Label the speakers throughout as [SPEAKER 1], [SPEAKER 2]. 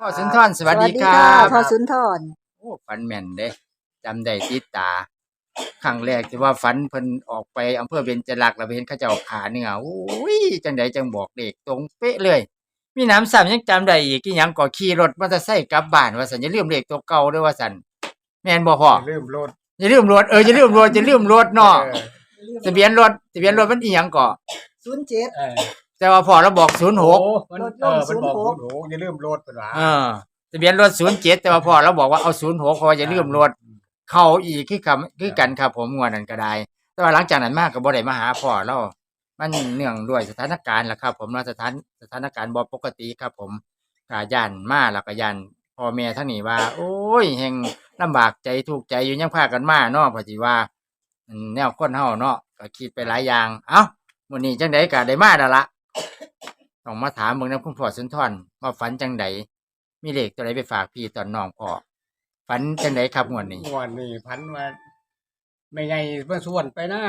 [SPEAKER 1] พ่อสุนทรสวัสดีครับ
[SPEAKER 2] พ่อสุนทร
[SPEAKER 1] โอ้ฝันแม่นเด้จำได้ติดตาครั้งแรกที่ว่าฝันเพิ่นออกไปอำเภอเบญจลักษณ์แล้วไปเห็นเขาเจ้าขาเนื้อโอ้ยจังไดจังบอกเด็กตรงเป๊ะเลย มีน้ำซ้ำยังจำได้อีกที่หยังก็ขี่รถมอเตอร์ไซค์กลับบ้านว่าสันอย่าลืมเลขตัวเก่าด้วยว่าสันแม่นบ่พ่อ
[SPEAKER 3] ลืมรถ
[SPEAKER 1] อย่าลืมรถเอออย่าลืมรถอย่าลืมรถเนาะ
[SPEAKER 3] เออ
[SPEAKER 1] ทะเบียนรถทะเบียนรถมันอีหยังก่อ
[SPEAKER 2] ศูนย์เจ็ด
[SPEAKER 3] เออ
[SPEAKER 1] แต่ว่าพ่อเราบอก
[SPEAKER 3] โอ้
[SPEAKER 1] 06
[SPEAKER 3] มัน
[SPEAKER 2] รถล
[SPEAKER 3] เองอมันบอก
[SPEAKER 2] 06
[SPEAKER 3] ศูนย์หกอย่าลืมรถเป็นว่า
[SPEAKER 1] เออทะเบียนรถ07แต่ว่าพ่อเราบอกว่าเอา06เพราะว่าอย่าลืมรถเข้าอีกคือคำคือกันครับผมงวดนั้นก็ได้ แต่ว่าหลังจากนั้นมากก็บ่ได้มาหาพ่อเรามันเนื่องด้วยสถานการณ์ล่ะครับ ผมเนาะสถานสถานการณ์บ่ปกติครับ ผมกาย่านมาแล้วก็ย่านพ่อแม่ทั้งนี้ว่า โอ้ยแห่งลำบากใจทุกข์ใจอยู่ยังพากันมาเนาะเพอสิว่าอืมแนวคนเฮาเนาะก็คิดไปหลายอย่าง เอ้ามื้อนี้จังไดก็ได้มาแล้วล่ะ ต้องมาถามเบิ่งนะคุณพ่อสุนทรว่าฝันจังไดมีเลขตัวใดไปฝากพี่ตอนน้องพ่อฝันจังไดครับงวดนี้
[SPEAKER 3] งวดนี้พันว่าไม่ไงเพื่อส่วนไปหน้า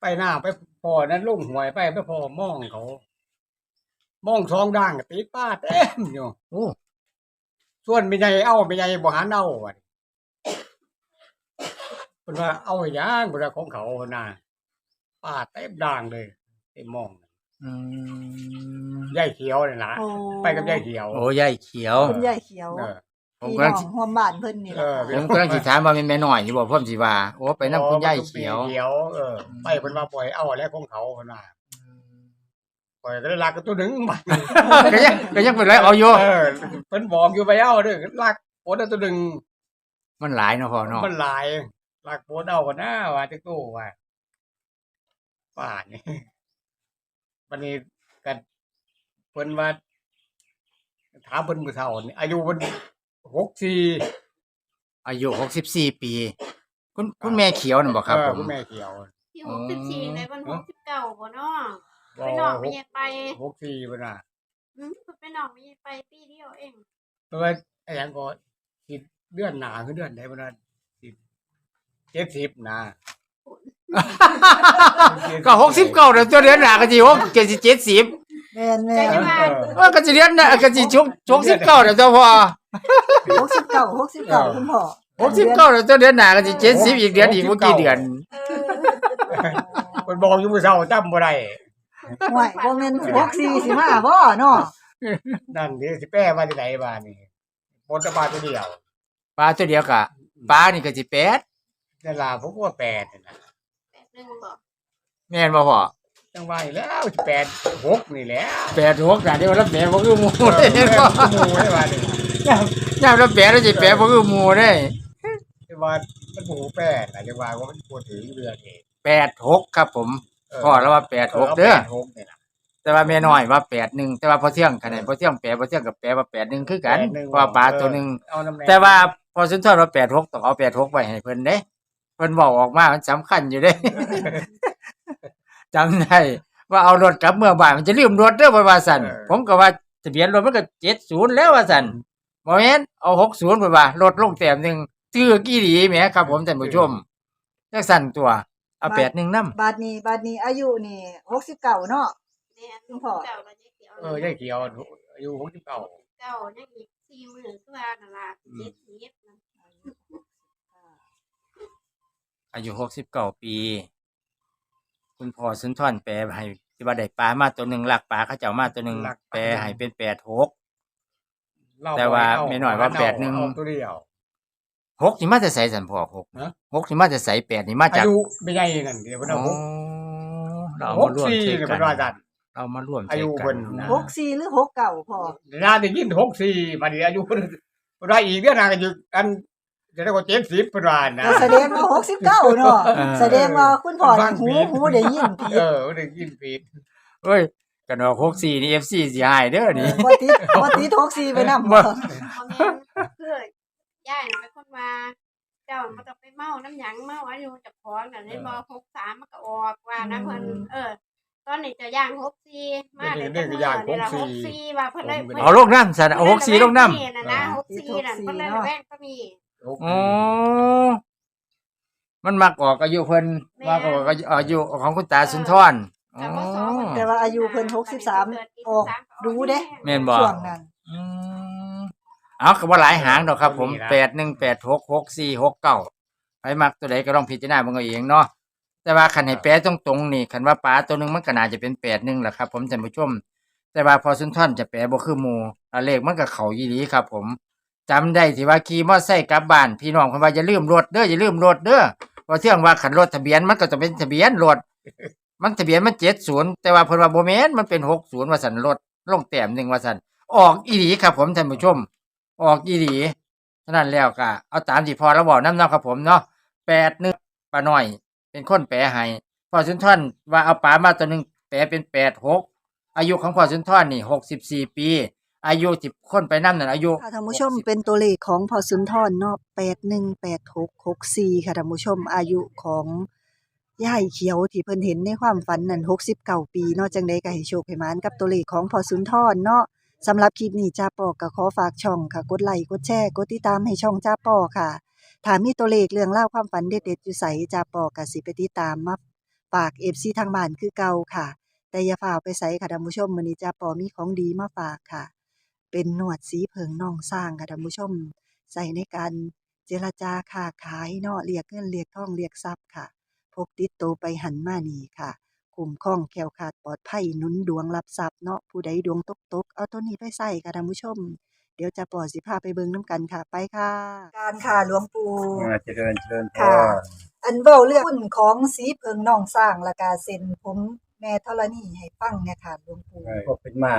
[SPEAKER 3] ไปหน้าไปพอนั้นลุ่งหวยไปไปพอมองเขา มองสองด่างก็ติดป้าเต็มอยู่
[SPEAKER 1] โอ้
[SPEAKER 3] ส่วนไม่ไงเอาไม่ไงบ่หารเอาว่ะเป็นว่าเอาอย่างบริของเขาหน้าป้าเต็มด่างเลย เต็มมอง
[SPEAKER 1] อืม
[SPEAKER 3] ยายเขียวนี่นะ
[SPEAKER 2] โอ้
[SPEAKER 3] ไปกับยายเขียว
[SPEAKER 1] โอ้ยายเขียว
[SPEAKER 2] คุณยายเขียว
[SPEAKER 3] เออ
[SPEAKER 1] ผม
[SPEAKER 2] พี่
[SPEAKER 1] กำลั
[SPEAKER 2] น้
[SPEAKER 1] ง
[SPEAKER 2] อง
[SPEAKER 1] สิ
[SPEAKER 2] ห่วมบ้านเพิ่นนี่แหละ
[SPEAKER 3] เออ
[SPEAKER 1] ผมกำลังสิถามว่าเป็นแม่น้อยอยู่บ่พ่อมสิว่าโอ้ไปนํคุณยายเขียว
[SPEAKER 3] เขียวเออไปเพิ่นว่าปล่อยเอาแล้วของเขาเพิ่นว่าปล่อยก็ได้ลักกันตัวหนึ่งมา
[SPEAKER 1] ก็ยังก็ยังเป็นไรเอาอยู่
[SPEAKER 3] เออเพิ่นบอกอยู่ไปเอาเด้อลักโพดเอาตัวหนึ่ง
[SPEAKER 1] มันหลายเนาะพ่อเนาะ
[SPEAKER 3] มันหลายลักโพดเอากันนะว่าจักตู้ว่าป่านี่ วันนี้กันเพิ่นว่าถามเพิ่นมื้อเช้านี่อายุเพิ่น64
[SPEAKER 1] อายุ64ปี คุณคุณแม่เขียวนั่นบ่ครับ
[SPEAKER 3] เอ
[SPEAKER 1] ผ
[SPEAKER 3] อ
[SPEAKER 1] ม
[SPEAKER 3] คุณแม่เขียว
[SPEAKER 4] ที่หกสิบสี่ในวันหกสิบเก้าบ่เนาะ
[SPEAKER 3] บ่
[SPEAKER 4] ไปนอกไม่ใช่ไป
[SPEAKER 3] 64เพิ่นน่ะ
[SPEAKER 4] อืมไปนอกไม่ใช่ไปปีเดียวเอง
[SPEAKER 3] เพราะว่าไอ้หยังก็สิเดือนหน้าคือเดือนใดบ่น่ะสิ70นะ
[SPEAKER 1] ก็69เดี๋ยวตัวเดือนหน้าก็สิ6 70
[SPEAKER 2] แม่นแม่
[SPEAKER 4] ใจจะ
[SPEAKER 2] น
[SPEAKER 4] มา
[SPEAKER 1] เออก็สิเดือนหน้าก็สิชุก69เดี๋ยวตัวพ่อ
[SPEAKER 2] หกสิบเก้าหกสิบเก้าคุณพ่อ
[SPEAKER 1] 69เดี๋ยวตัวเดือนหน้าก็สิ70อีกเดือนอีกบ่กี่เดือน
[SPEAKER 4] เออ
[SPEAKER 3] เพิ่นบอกอยู่มื้อเช้าจำบ่ได้
[SPEAKER 2] ห่วยบ่แม่นหกสี่สิมาบ่เนาะ
[SPEAKER 3] นั่นเดี๋ยวสิแป้มาที่ไหนบ้านนี่บนตะบาตัวเดียว
[SPEAKER 1] ปลาตัวเดียวก็ปลานี่ก็สิ8
[SPEAKER 3] นั่นล่ะผมก็ว่าแปดนี่นะ
[SPEAKER 4] แปดหนึ่งบ่
[SPEAKER 1] แม่นบ่พ่อ
[SPEAKER 3] จังว่าอีกแล้วสิแปดหกนี่แหละ
[SPEAKER 1] 86น่ะเดี๋ยวแล้วแปดบ่คือหมู่
[SPEAKER 3] เออ
[SPEAKER 1] เด้
[SPEAKER 3] แม่
[SPEAKER 1] พ่อ
[SPEAKER 3] ขโมยได้บ้านนี่
[SPEAKER 1] ยามแล้วแปดแล้วสิแปดบ่คือหมู่เด้
[SPEAKER 3] จังว่ามันหมูแปดน่ะจังว่าว่ามันปวดถึงเรือเอง
[SPEAKER 1] 86ครับผม
[SPEAKER 3] เออ
[SPEAKER 1] พ่อแล้วว่า86เด้อ
[SPEAKER 3] แปดหกนี่นะ
[SPEAKER 1] แต่ว่าแม่น้อยว่าแปดหนึ่งแต่ว่าพอเที่ยงคะแนนพอเที่ยงแปดพอเที่ยงกับแปดว่าแปดหนึ่งคือกัน
[SPEAKER 3] แปดหนึ่ง
[SPEAKER 1] เพราะว่าปลาตัวหนึ่ง
[SPEAKER 3] เอาน้ำแดง
[SPEAKER 1] แต่ว่าพอสุนทรว่าแปดหกต้องเอาแปดหกไว้ให้เพิ่นเด้เพิ่นบอกออกมามันสำคัญอยู่เด้ จำได้ว่าเอารถกลับเมื่อบ่ายมันจะลืมรถเด้อว่าซั่นผมก็ว่าทะเบียนรถมันก็70แล้วว่าซั่นบ่แม่นเอา60เพิ่นว่ารถลงแต้มหนึงซื้อกี่ดีแหมครับ ผมท่านผู้ชมจักสั่นตัวเอาแปดหนึ่งนำ
[SPEAKER 2] บาดนี้บาดนี้อายุนี่หกสิบเก้าเนาะ
[SPEAKER 4] แม่น
[SPEAKER 2] คุณพ่อ
[SPEAKER 4] เก้าแล้วจะเกี่ยว
[SPEAKER 3] เออยายเขียวอายุหกสิบเก้า
[SPEAKER 4] เก้ายังอีกสี่หมื่นคือว่านั่นล่ะเจ็ดสิบนะ
[SPEAKER 1] อายุ69ปี คุณพ่อสุนทรแปลให้ที่ว่าได้ปลามาตัวหนึ่งลักปลาเขาเจ้ามาตัวหนึ่งแปลให้เป็นแปดหก
[SPEAKER 3] เล่
[SPEAKER 1] แต่ว่า
[SPEAKER 3] ปเอ
[SPEAKER 1] ไม่น้อยว่า
[SPEAKER 3] เแป
[SPEAKER 1] ดหนึ่ง
[SPEAKER 3] เอาตัวเดียว
[SPEAKER 1] หกนี่มาจะใส่สันพ่อหก
[SPEAKER 3] ฮะ
[SPEAKER 1] หกนี่มาจะใส่แปดนี่มา
[SPEAKER 3] อา
[SPEAKER 1] จาก
[SPEAKER 3] ยุไม่ใหญ่นั่นเดี๋ยวเพิ่นเอา
[SPEAKER 1] อ๋อ
[SPEAKER 3] หก
[SPEAKER 1] เราเอา
[SPEAKER 3] ห
[SPEAKER 1] มากร่วม
[SPEAKER 3] สี่
[SPEAKER 1] ใช้
[SPEAKER 3] เนี่ย
[SPEAKER 1] กั
[SPEAKER 3] เพิ่
[SPEAKER 1] น
[SPEAKER 3] นว่าจัน
[SPEAKER 1] เรามาร่วม
[SPEAKER 3] อายุ
[SPEAKER 1] ใช้
[SPEAKER 3] เพิ่
[SPEAKER 1] กัน
[SPEAKER 3] น
[SPEAKER 1] นะ
[SPEAKER 2] หกสี่หรือหกเก้าพ่อ
[SPEAKER 3] น่าได้ยินหกสี่มาดีอายุเพิ่นได้อีกเดือนหน้าก็อยู่อัน จะได้กว่าเจ็ดสิบเพิ่นว่านะ
[SPEAKER 2] ก็แสดงว่าหกสิบเก้าเนาะ
[SPEAKER 1] เออ
[SPEAKER 2] แสดงว่าคุณพ่อ
[SPEAKER 3] ฟัง
[SPEAKER 2] หู
[SPEAKER 3] ผิด
[SPEAKER 2] หูได้ยินผิด
[SPEAKER 3] เออได้ยินผิด
[SPEAKER 1] เฮ้ยกันออกหกสี่นี่เอฟซีสิหายเด้อนี่
[SPEAKER 2] บ่ติดบ่ติดหกสี่ไปนำ
[SPEAKER 1] บ่
[SPEAKER 2] บ่
[SPEAKER 4] บ่แม่นคือย่ายน่ะเป็นคนว่าเจ้ามันต้องไปเมาน้ำหยังเมาอายุเจะพร้าขอน่ะในบ่หกสามมันก็ออกว่านะเพิ่นเออ ตอนนี้จะย่างหกสี่มาได้จักมื้อนี่ล่ะหกสี่ว่าเพิ่นได้
[SPEAKER 1] เอาลงน้ำสันเอาหกสี่ลงน้ำ
[SPEAKER 4] นี่นะนะหกสี่นั่นเพิ่นเลยระแวงก็มี
[SPEAKER 3] หก
[SPEAKER 1] อ๋อ มันมักออกอายุเพิ่น
[SPEAKER 4] แม่
[SPEAKER 1] มักออกอายุของคุณตาสุนทรอ๋อ
[SPEAKER 4] แต่ว่าสองมัน
[SPEAKER 2] แต่ว่าอายุเพิ่น63ออกดูเด้
[SPEAKER 1] แม่นบ่
[SPEAKER 2] ช่วงนั้น
[SPEAKER 1] อืเอาก็บ่หลายหางดอกครับ ผม
[SPEAKER 3] มีละ
[SPEAKER 1] แปดหนึ่งแปดหกหกสี่หกเก้าไปมักตัวใดก็ลองพิจารณาเบิ่งเอาเองเนาะแต่ว่าคันให้แปะตรงๆนี่คันว่าปลาตัวหนึงมันก็น่าจะเป็นแปดหนึ่งแหละครับ ผมท่านผู้ชม แต่ว่าพอสุนทรจะแปลบ่คือหมู่อะเลขมันก็เข้าอีหลีครับ ผม จำได้ที่ว่าขี่มอไซค์กลับบ้านพี่น้องเพิ่นว่าอย่าลืมรถเด้ออย่าลืมรถเด้อพราเที่ยงว่าคันรถทะเบียนมันก็จะเป็นทะเบียนรถมันทะเบียนมัน70แต่ว่าเพิ่นว่าบ่แม่นมันเป็น60ว่าซั่นรถลงแต้มหนึ่งว่าซั่นออกอีหลีครับผมท่านผู้ชม ออกอีหลีฉะนั้นแล้วก็เอาตามที่พอเราบอกน้ำเนาะครับผมเนาะ81ป้าน้อย เป็นคนแปลให้พอสุนทรว่าเอาปลามาตัวหนึ่งแปลเป็น86อายุของพอสุนทรนี่หกสิบสี่ปี อายุที่คนไปนั่นนั่นอายุ
[SPEAKER 2] ค่ะท่านผู้ชมเป็นตัวเลขของพอสุนทรเนาะ818664ค่ะท่านผู้ชมอายุของยายเขียวที่เพิ่นเห็นในความฝันนั่น69ปีเนาะจังได๋ก็ให้โชคให้หมานกับตัวเลขของพอสุนทรเนาะสำหรับคลิปนี้จ้าปอก็ขอฝากช่องค่ะ กดไลค์กดแชร์กดติดตามให้ช่องจ้าปอค่ะถ้ามีตัวเลขเรื่องเล่าวความฝันเด็ดๆอยู่ไสจ้าปอก็สิไปติดตามมาฝาก FC ทางบ้านคือเก่าค่ะ แต่อย่าฝ่าไปไสค่ะท่านผู้ชมมื้อนี้จ้าปอมีของดีมาฝากค่ะ เป็นหนวดสีเผิงน่องสร้างค่ะท่านผู้ชมใส่ในการเจรจาค้าขายเนาะเรียกเงินเรียกทองเรียกทรัพย์ค่ะ พกติดตัวไปหันมานี่ค่ะคุ้มครองแคล้วคลาดปลอดภัยหนุนดวงรับทรัพย์เนาะผู้ใดดวงตกตกๆเอาตัวนี้ไปใส่ค่ะท่านผู้ชม เดี๋ยวจะปล่อยสิพาไปเบิ่งน้ำกันค่ะ ไปค่ะ การค่ะหลวงปู่
[SPEAKER 5] อ่าเจริญเจริญพ
[SPEAKER 2] ค่ะ
[SPEAKER 5] ร
[SPEAKER 2] อันเว้าเรื่องหุ้นของสีเพิงน่องสร้างและกาเซ็นผมแม่ธรณีให้ฟังเนี่ยค่ะหลวงปู่
[SPEAKER 5] ก็เป็นมา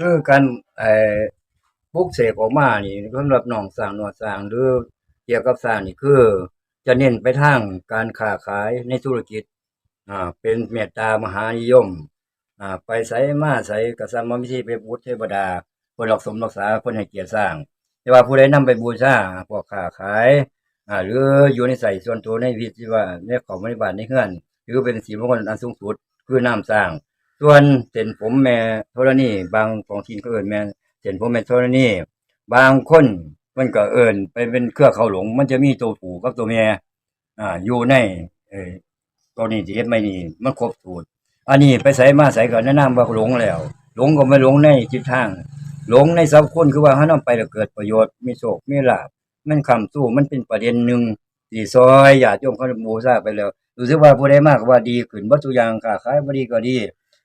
[SPEAKER 5] คือการไอ้ปลุกเสกออกมานี่สำหรับหนองสร้างหนวดสร้างหรือเกี่ยวกับสร้างนี่คือ จะเน้นไปทางการค้าขายในธุรกิจอ่าเป็นเมตตามหานิยมอ่าไปใส่มาใส่กริย์มมิธีไปบูชเทวดาคนรักสมรักษาคนให้เกียรติสร้าง แต่ว่าผู้ใดนำไปบูชาพวกค้าขายอ่าหรืออยู่ในใส่ส่วนตัวในวิธีว่าในของบริบาลในเฮือน หรือเป็นสีมงคลอันสูงสุดคือน้ำสร้าง ส่วนเส้นผมแม่ธรณีบางของทีนก็เอิ้นแม่เส้นผมแม่ธรณีบางคนมันก็เอิ้นไปเป็นเครือเขาหลง มันจะมีตัวผูกับตัวแม่อ่าอยู่ในเออตัวนี้ที่เฮ็ดไม่นี่มันครบสูตรอันนี้ไปใส่มาใส่ก็แนะนำว่าหลงแล้ว หลงก็ไม่หลงในจิตทาง หลงในสัพคนคือว่าเฮานำไปแล้วเกิดประโยชน์มีโชคมีลาภมันคำสู้มันเป็นประเด็นหนึ่งที่ซอยญาติโยมเขาบูชาไปแล้วรู้สึกว่าผู้ใดมากว่าดีขึ้นบ่ทุอย่างค้าขายบ่ดีก็ดี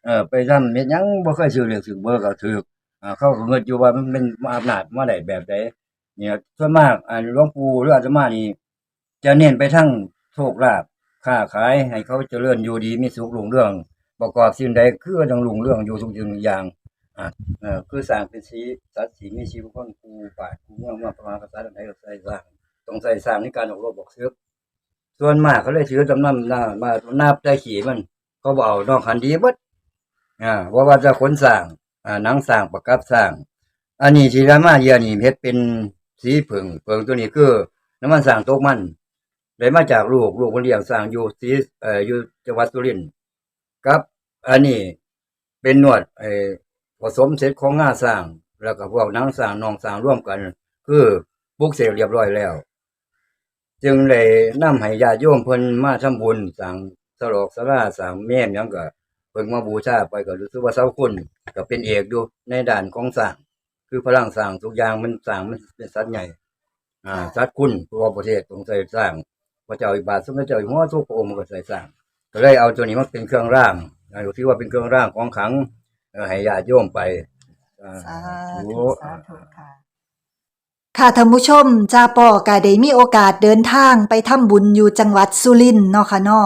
[SPEAKER 5] เออไปทำเฮ็ดหยังบ่เคยซื้อเลือกซื้อเบอร์ก็ถูกอ่าเขาก็เงินอยู่ว่ามันเป็นอำนาจมาได้แบบใดเนี่ยส่วนมากอ่าหลวงปู่หรืออาตมานี่จะเน้นไปทั้งโชคลาภค้าขายให้เขาเจริญอยู่ดีมีสุขรุ่งเรื่อง ประกอบสิ่งใดคือต้องรุ่งเรื่องอยู่ทุกสิ่งทุกอย่างอ่าเออคือสร้างเป็นสีสัตว์สีมีชีวิตคนกูป่ากูเมืองมาประมาณภาษาใดก็ใส่สร้างต้องใส่สร้างในการออกรบบอกซื้อส่วนมากเขาเลยถือจำนำหน้ามานับได้ขี่มัน เขาบเอานอกคันดีเบิด อ่าว่าว่าจะขนสร้างอ่าหนังสร้างประกับสร้าง อันนี้ที่รามาเยียนี่เฮ็ดเป็นสีผึ่งเผงตัวนี้คือน้ำมันสร้างตกมันได้มาจากลูกลูกคนเลี้ยงสร้างอยู่สีเอ่ออยู่จังหวัดสุรินทร์ครับ อันนี้เป็นนวดไอ้ผสมเสร็จของงาสร้าง แล้วก็พวกนังสร้างนองสร้างร่วมกัน คือปลุกเสกเรียบร้อยแล้ว จึงเลยนำให้ญาติโยมเพิ่นมาทำบุญสร้างสลอกสลาสร้างแม่มยังก็ พิ่งมาบูชาไปก็รู้สึกว่าเสาคุณก็เป็นเอกอยู่ในด้านของสร้าง คือพลังสร้างทุกอย่างมันสร้างมันเป็นสัตว์ใหญ่ อ่าสัตว์คุณตัวประเทศต้องใส่สร้างพระเจ้าอิบาทสมเด็จเจ้าอยู่หัวทุกพระองค์มันก็ใส่สร้าง ก็เลยเอาตัวนี้มาเป็นเครื่องร่างอ่าที่ว่าเป็นเครื่องร่างของขลังเอ่อให้ญาติโยมไปอ่า
[SPEAKER 2] สา
[SPEAKER 5] ธุ
[SPEAKER 2] ธุสาธุค่ะค่ะท่านผู้ชมจ้าปอก็ได้มีโอกาสเดินทางไปทำบุญอยู่จังหวัดสุรินทร์เนาะค่ะเนาะ